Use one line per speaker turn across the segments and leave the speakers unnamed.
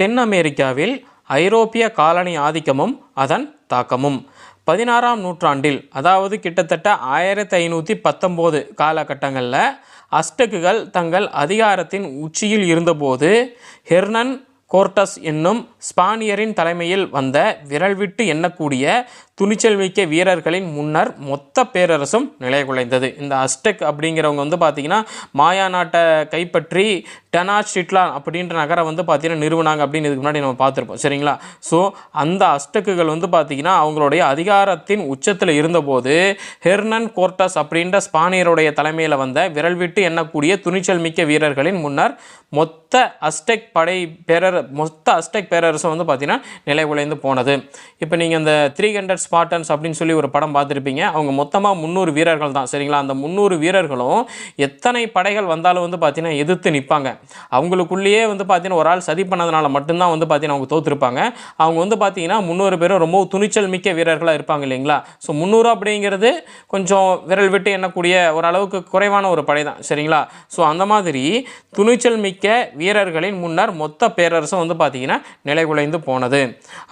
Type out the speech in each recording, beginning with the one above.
தென் அமெரிக்காவில் ஐரோப்பிய காலனி ஆதிக்கமும் அதன் தாக்கமும். பதினாறாம் நூற்றாண்டில் அதாவது கிட்டத்தட்ட ஆயிரத்தி ஐநூற்றி பத்தொம்போது காலகட்டங்களில் அஸ்டக்குகள் தங்கள் அதிகாரத்தின் உச்சியில் இருந்தபோது ஹெர்னன் கோர்டஸ் என்னும் ஸ்பானியரின் தலைமையில் வந்த விரல் விட்டு எண்ணக்கூடிய துணிச்சல் மிக்க வீரர்களின் முன்னர் மொத்த பேரரசும் நிலைகுலைந்தது இந்த அஸ்டெக் அப்படிங்கிறவங்க வந்து பார்த்திங்கன்னா மாயா நாட்டை கைப்பற்றி டெனாச்சிட்லான் அப்படின்ற நகரை வந்து பார்த்திங்கன்னா நிறுவனாங்க அப்படின்னு இதுக்கு முன்னாடி நம்ம பார்த்துருப்போம். சரிங்களா? ஸோ அந்த அஸ்டக்குகள் வந்து பார்த்திங்கன்னா அவங்களுடைய அதிகாரத்தின் உச்சத்தில் இருந்தபோது ஹெர்னன் கோர்டஸ் அப்படின்ற ஸ்பானியருடைய தலைமையில் வந்த விரல் விட்டு எண்ணக்கூடிய துணிச்சல் மிக்க வீரர்களின் முன்னர் மொத்த அஸ்டெக் படை பேரர் மொத்த அஸ்டெக் பேரரசும் வந்து பார்த்திங்கன்னா நிலைகுலைந்து போனது. இப்போ நீங்கள் இந்த த்ரீ ஹண்ட்ரட்ஸ் ஸ்பாட்டன்ஸ் அப்படின்னு சொல்லி ஒரு படம் பார்த்துருப்பீங்க. அவங்க மொத்தமாக முந்நூறு வீரர்கள் தான். சரிங்களா? அந்த முந்நூறு வீரர்களும் எத்தனை படைகள் வந்தாலும் வந்து பார்த்தீங்கன்னா எதிர்த்து நிற்பாங்க அவங்களுக்குள்ளேயே வந்து பார்த்தீங்கன்னா ஒரு ஆள் சதி பண்ணதுனால மட்டும்தான் வந்து பார்த்தீங்கன்னா அவங்க தோற்றுருப்பாங்க அவங்க வந்து பார்த்தீங்கன்னா முந்நூறு பேரும் ரொம்ப துணிச்சல் மிக்க வீரர்களாக இருப்பாங்க இல்லைங்களா? ஸோ முந்நூறு அப்படிங்கிறது கொஞ்சம் விரல் விட்டு எண்ணக்கூடிய ஓரளவுக்கு குறைவான ஒரு படை தான். சரிங்களா? ஸோ அந்த மாதிரி துணிச்சல் மிக்க வீரர்களின் முன்னர் மொத்த பேரரசும் வந்து பார்த்தீங்கன்னா நிலைகுலைந்து போனது.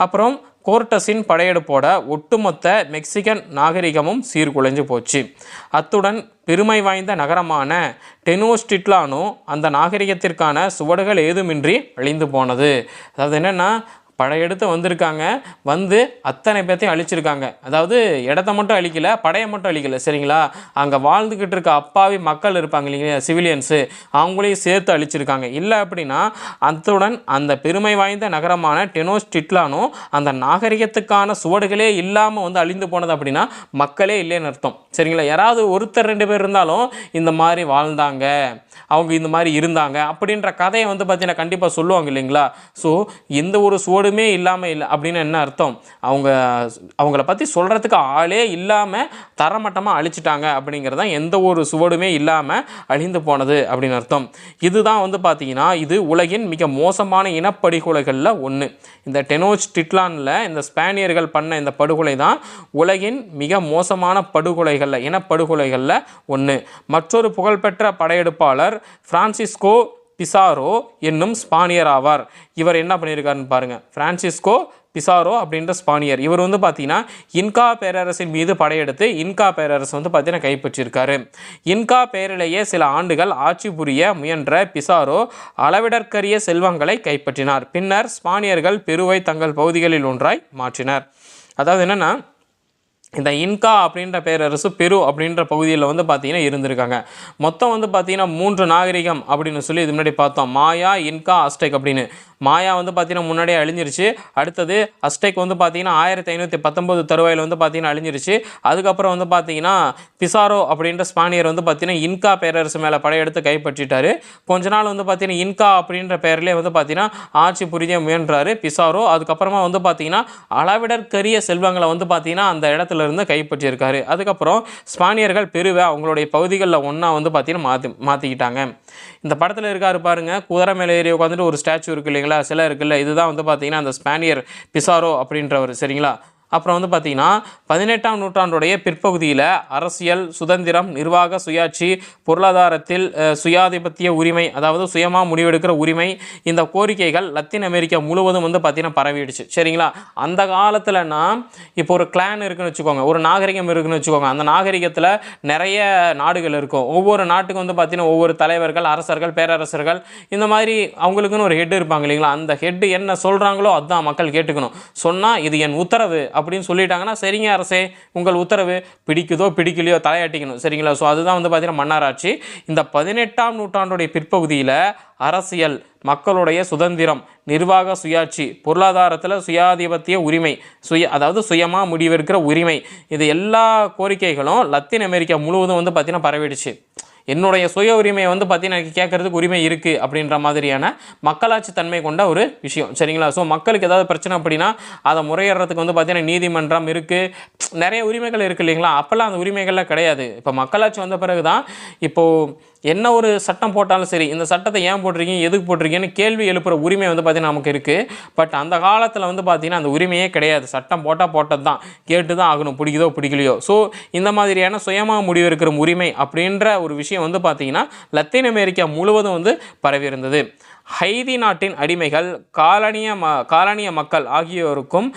அப்புறம் கோர்டஸின் படையெடுப்போட ஒட்டுமொத்த மெக்சிகன் நாகரிகமும் சீர்குலைஞ்சு போச்சு. அத்துடன் பெருமை வாய்ந்த நகரமான டெனோஸ்டிட்லானோ அந்த நாகரிகத்திற்கான சுவடுகள் ஏதுமின்றி அழிந்து போனது. அதாவது என்னென்னா படையெடுத்து வந்திருக்காங்க. வந்து அத்தனை பேர்த்தையும் அழிச்சிருக்காங்க. அதாவது இடத்த மட்டும் அழிக்கல படையை மட்டும் அழிக்கல சரிங்களா? அங்கே வாழ்ந்துக்கிட்டு இருக்க அப்பாவி மக்கள் இருப்பாங்க இல்லைங்களா சிவிலியன்ஸு அவங்களையும் சேர்த்து அழிச்சிருக்காங்க. இல்லை அப்படின்னா அத்துடன் அந்த பெருமை வாய்ந்த நகரமான டெனோஸ் டிட்லானும் அந்த நாகரிகத்துக்கான சுவடுகளே இல்லாமல் வந்து அழிந்து போனது அப்படின்னா மக்களே இல்லைன்னு அர்த்தம். சரிங்களா? யாராவது ஒருத்தர் ரெண்டு பேர் இருந்தாலும் இந்த மாதிரி வாழ்ந்தாங்க. அவங்க இந்த மாதிரி இருந்தாங்க அப்படின்ற கதையை வந்து பார்த்தீங்கன்னா கண்டிப்பாக சொல்லுவாங்க இல்லைங்களா? ஸோ எந்த ஒரு சுவடுமே இல்லாமல் இல்லை அப்படின்னு என்ன அர்த்தம்? அவங்க அவங்கள பற்றி சொல்கிறதுக்கு ஆளே இல்லாமல் தரமட்டமாக அழிச்சிட்டாங்க அப்படிங்கிறது தான் எந்த ஒரு சுவடுமே இல்லாமல் அழிந்து போனது அப்படின்னு அர்த்தம். இதுதான் வந்து பார்த்தீங்கன்னா இது உலகின் மிக மோசமான இனப்படுகொலைகளில் ஒன்று இந்த டெனோச் டிட்லானில் இந்த ஸ்பானியர்கள் பண்ண இந்த படுகொலை தான் உலகின் மிக மோசமான படுகொலைகளில் இனப்படுகொலைகளில் ஒன்று மற்றொரு புகழ்பெற்ற படையெடுப்பாளர் பிரான்சிஸ்கோ பிசாரோ என்னும் ஸ்பானியர் ஆவார் இவர் என்ன பண்ணியிருக்காருன்னு பாருங்கள் பிரான்சிஸ்கோ பிசாரோ அப்படின்ற ஸ்பானியர். இவர் வந்து பார்த்தீங்கன்னா இன்கா பேரரசின் மீது படையெடுத்து இன்கா பேரரசு வந்து பார்த்தீங்கன்னா கைப்பற்றியிருக்காரு. இன்கா பேரிலேயே சில ஆண்டுகள் ஆட்சி புரிய முயன்ற பிசாரோ அளவிடற்கரிய செல்வங்களை கைப்பற்றினார். பின்னர் ஸ்பானியர்கள் பெருவை தங்கள் பகுதிகளில் ஒன்றாய் மாற்றினர். அதாவது என்னென்னா இந்த இன்கா அப்படின்ற பேரரசு பெரு அப்படின்ற பகுதியில் வந்து பார்த்தீங்கன்னா இருந்திருக்காங்க. மொத்தம் வந்து பார்த்தீங்கன்னா மூன்று நாகரிகம் அப்படின்னு சொல்லி இது முன்னாடி பார்த்தோம். மாயா இன்கா அஸ்டெக் அப்படின்னு. மாயா வந்து பார்த்தீங்கன்னா முன்னாடியே அழிஞ்சிருச்சு அடுத்தது அஸ்டெக் வந்து பார்த்தீங்கன்னா ஆயிரத்தி ஐநூற்றி பத்தொம்போது தருவாயில் வந்து பார்த்தீங்கன்னா அழிஞ்சிருச்சு அதுக்கப்புறம் வந்து பார்த்தீங்கன்னா பிசாரோ அப்படின்ற ஸ்பானியர் வந்து பார்த்தீங்கன்னா இன்கா பேரரசு மேலே படையெடுத்து கைப்பற்றிட்டாரு கொஞ்ச நாள் வந்து பார்த்தீங்கன்னா இன்கா அப்படின்ற பெயர்லேயே வந்து பார்த்தீங்கன்னா ஆட்சி புரிய முயன்றார் பிசாரோ அதுக்கப்புறமா வந்து பார்த்தீங்கன்னா அளவிடற்கரிய செல்வங்களை வந்து பார்த்தீங்கன்னா அந்த இடத்துல இருந்து கைப்பற்றியிருக்காரு அதுக்கப்புறம் ஸ்பானியர்கள் பெருவை அவங்களுடைய பகுதிகளில் ஒன்றா வந்து பார்த்தீங்கன்னா மாற்றி மாற்றிக்கிட்டாங்க இந்த படத்தில் இருக்காரு பாருங்க குதிரை மேலே ஏறி உட்காந்துட்டு ஒரு ஸ்டாச்சு இருக்கு இல்லைங்களா சிலை இருக்குல்ல இதுதான் வந்து பார்த்தீங்கன்னா அந்த ஸ்பானியர் பிசாரோ அப்படின்றவர் சரிங்களா? அப்புறம் வந்து பார்த்தீங்கன்னா பதினெட்டாம் நூற்றாண்டுடைய பிற்பகுதியில் அரசியல் சுதந்திரம் நிர்வாக சுயாட்சி பொருளாதாரத்தில் சுயாதிபத்திய உரிமை அதாவது சுயமாக முடிவெடுக்கிற உரிமை இந்த கோரிக்கைகள் லத்தீன் அமெரிக்கா முழுவதும் வந்து பார்த்தீங்கன்னா பரவிடுச்சு. சரிங்களா? அந்த காலத்தில்னா இப்போ ஒரு கிளான் இருக்குன்னு வச்சுக்கோங்க ஒரு நாகரிகம் இருக்குன்னு வச்சுக்கோங்க அந்த நாகரிகத்தில் நிறைய நாடுகள் இருக்கும். ஒவ்வொரு நாட்டுக்கும் வந்து பார்த்திங்கன்னா ஒவ்வொரு தலைவர்கள் அரசர்கள் பேரரசர்கள் இந்த மாதிரி அவங்களுக்குன்னு ஒரு ஹெட் இருப்பாங்க இல்லைங்களா? அந்த ஹெட் என்ன சொல்கிறாங்களோ அதுதான் மக்கள் கேட்டுக்கணும். சொன்னால் இது என் உத்தரவு அப்படின்னு சொல்லிட்டாங்கன்னா சரிங்க அரசே உங்கள் உத்தரவு பிடிக்குதோ பிடிக்கலையோ தலையாட்டிக்கணும். சரிங்களா? ஸோ அதுதான் வந்து பார்த்தீங்கன்னா மன்னராட்சி. இந்த பதினெட்டாம் நூற்றாண்டுடைய பிற்பகுதியில் அரசியல் மக்களுடைய சுதந்திரம் நிர்வாக சுயாட்சி பொருளாதாரத்தில் சுயாதிபத்திய உரிமை சுய அதாவது சுயமாக முடிவெடுக்கிற உரிமை இது எல்லா கோரிக்கைகளும் லத்தீன் அமெரிக்கா முழுவதும் வந்து பார்த்திங்கன்னா பரவிடுச்சு. என்னுடைய சுய உரிமையை வந்து பார்த்தீங்கன்னா எனக்கு கேட்கறதுக்கு உரிமை இருக்குது அப்படின்ற மாதிரியான மக்களாட்சி தன்மை கொண்ட ஒரு விஷயம். சரிங்களா? ஸோ மக்களுக்கு ஏதாவது பிரச்சனை அப்படின்னா அதை முறையிடுறதுக்கு வந்து பார்த்தீங்கன்னா நீதிமன்றம் இருக்குது நிறைய உரிமைகள் இருக்குது இல்லைங்களா? அப்போல்லாம் அந்த உரிமைகள்லாம் கிடையாது. இப்போ மக்களாட்சி வந்த பிறகு தான் இப்போது என்ன ஒரு சட்டம் போட்டாலும் சரி இந்த சட்டத்தை ஏன் போட்டிருக்கீங்க எதுக்கு போட்டிருக்கீங்கன்னு கேள்வி எழுப்புகிற உரிமை வந்து பார்த்திங்கன்னா நமக்கு இருக்குது பட் அந்த காலத்தில் வந்து பார்த்திங்கன்னா அந்த உரிமையே கிடையாது. சட்டம் போட்டால் போட்டது தான் கேட்டு தான் ஆகணும். பிடிக்குதோ பிடிக்கலையோ. ஸோ இந்த மாதிரியான சுயமாக முடிவெடுக்கிற உரிமை அப்படின்ற ஒரு விஷயம் வந்து பார்த்தீங்கன்னா லத்தீன் அமெரிக்கா முழுவதும் வந்து பரவி இருந்தது. ஹைதி நாட்டின் அடிமைகள் காலனிய ம காலனிய மக்கள் ஆகியோருக்கும்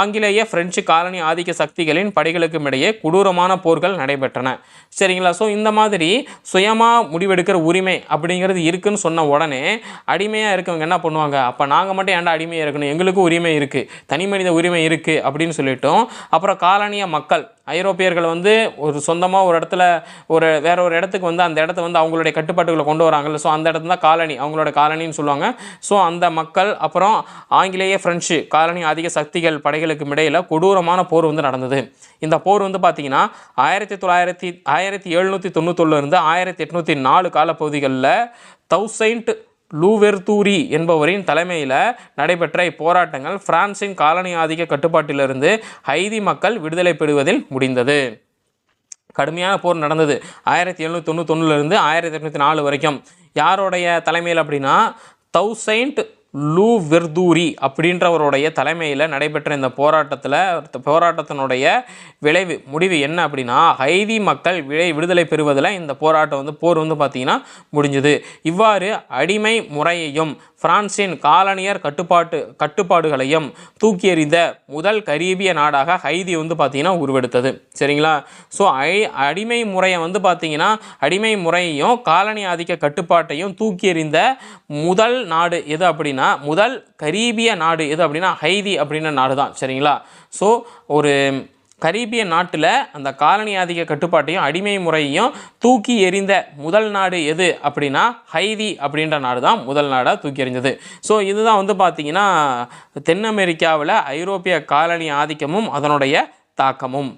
ஆங்கிலேய பிரெஞ்சு காலனி ஆதிக்க சக்திகளின் படைகளுக்கும் இடையே கொடூரமான போர்கள் நடைபெற்றன. சரிங்களா? ஸோ இந்த மாதிரி சுயமாக முடிவெடுக்கிற உரிமை அப்படிங்கிறது இருக்குன்னு சொன்ன உடனே அடிமையாக இருக்கவங்க என்ன பண்ணுவாங்க? அப்போ நாங்கள் மட்டும் ஏன்டா அடிமையாக இருக்கணும்? எங்களுக்கும் உரிமை இருக்குது தனி மனித உரிமை இருக்குது அப்படின்னு சொல்லிட்டோம் அப்புறம் காலனிய மக்கள் ஐரோப்பியர்கள் வந்து ஒரு சொந்தமாக ஒரு இடத்துல ஒரு வேற ஒரு இடத்துக்கு வந்து அந்த இடத்த வந்து அவங்களுடைய கட்டுப்பாட்டுகளை கொண்டு வராங்கல்ல. ஸோ அந்த இடத்துல தான் காலனி அவங்களோட காலனின்னு சொல்லுவாங்க. ஸோ அந்த மக்கள் அப்புறம் ஆங்கிலேய ஃப்ரெஞ்சு காலனி அதிக சக்திகள் படைகளுக்கும் இடையில் கொடூரமான போர் வந்து நடந்தது. இந்த போர் வந்து பார்த்தீங்கன்னா ஆயிரத்தி தொள்ளாயிரத்தி ஆயிரத்தி எழுநூற்றி தொண்ணூத்தொன்னுலேருந்து ஆயிரத்தி எட்நூற்றி நாலு காலப்பகுதிகளில் தௌசண்ட் லூவெர்தூரி என்பவரின் தலைமையில் நடைபெற்ற இப்போராட்டங்கள் பிரான்சின் காலனி ஆதிக்க கட்டுப்பாட்டிலிருந்து ஹைதி மக்கள் விடுதலை பெறுவதில் முடிந்தது. கடுமையான போர் நடந்தது. ஆயிரத்தி எழுநூற்றி தொண்ணூத்தொன்னுலேருந்து ஆயிரத்தி எட்நூற்றி நாலு வரைக்கும். யாருடைய தலைமையில் அப்படின்னா தௌசைண்ட் லூ வெர்தூரி அப்படின்றவருடைய தலைமையில் நடைபெற்ற இந்த போராட்டத்தில் போராட்டத்தினுடைய விளைவு முடிவு என்ன அப்படின்னா ஹைதி மக்கள் விளை விடுதலை பெறுவதில் இந்த போராட்டம் வந்து போர் வந்து பார்த்திங்கன்னா முடிஞ்சுது. இவ்வாறு அடிமை முறையையும் பிரான்சின் காலனியர் கட்டுப்பாட்டு கட்டுப்பாடுகளையும் தூக்கி எறிந்த முதல் கரீபிய நாடாக ஹைதி வந்து பார்த்திங்கன்னா உருவெடுத்தது. சரிங்களா? ஸோ ஐ அடிமை முறையை வந்து பார்த்திங்கன்னா அடிமை முறையையும் காலனி ஆதிக்க கட்டுப்பாட்டையும் தூக்கி எறிந்த முதல் நாடு எது அப்படின்னா முதல் கரீபிய நாடு எது அப்படின்னா ஹைதி அப்படின்ற நாடு தான் சரிங்களா? ஸோ ஒரு கரீபிய நாட்டில் அந்த காலனி ஆதிக்க கட்டுப்பாட்டையும் அடிமை முறையையும் தூக்கி எறிந்த முதல் நாடு எது அப்படின்னா ஹைதி அப்படின்ற நாடு தான் முதல் நாடாக தூக்கி எறிஞ்சது. ஸோ இதுதான் வந்து பார்த்திங்கன்னா தென் அமெரிக்காவில் ஐரோப்பிய காலனி ஆதிக்கமும் அதனுடைய தாக்கமும்.